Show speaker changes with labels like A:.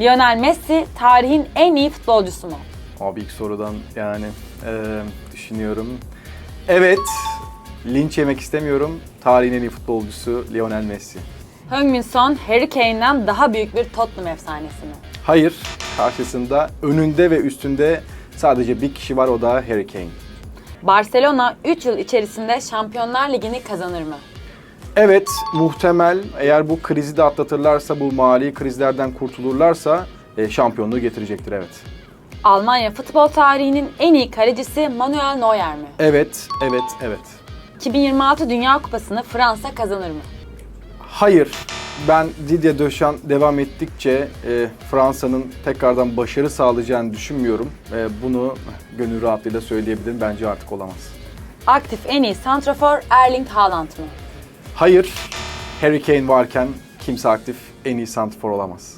A: Lionel Messi tarihin en iyi futbolcusu mu?
B: Abi ilk sorudan yani eee, düşünüyorum. Evet, linç yemek istemiyorum. Tarihin en iyi futbolcusu Lionel Messi.
A: Heung-min Son, Harry Kane'den daha büyük bir Tottenham efsanesi mi?
B: Hayır, karşısında önünde ve üstünde sadece bir kişi var o da Harry Kane.
A: Barcelona 3 yıl içerisinde Şampiyonlar Ligi'ni kazanır mı?
B: Evet, muhtemel eğer bu krizi de atlatırlarsa, bu mali krizlerden kurtulurlarsa e, şampiyonluğu getirecektir evet.
A: Almanya futbol tarihinin en iyi kalecisi Manuel Neuer mi?
B: Evet, evet, evet.
A: 2026 Dünya Kupası'nı Fransa kazanır mı?
B: Hayır, ben Didier Deschamps devam ettikçe e, Fransa'nın tekrardan başarı sağlayacağını düşünmüyorum. E, bunu gönül rahatlığıyla söyleyebilirim. Bence artık olamaz.
A: Aktif en iyi santrafor Erling Haaland mı?
B: Hayır, Harry Kane varken kimse aktif en iyi santrfor olamaz.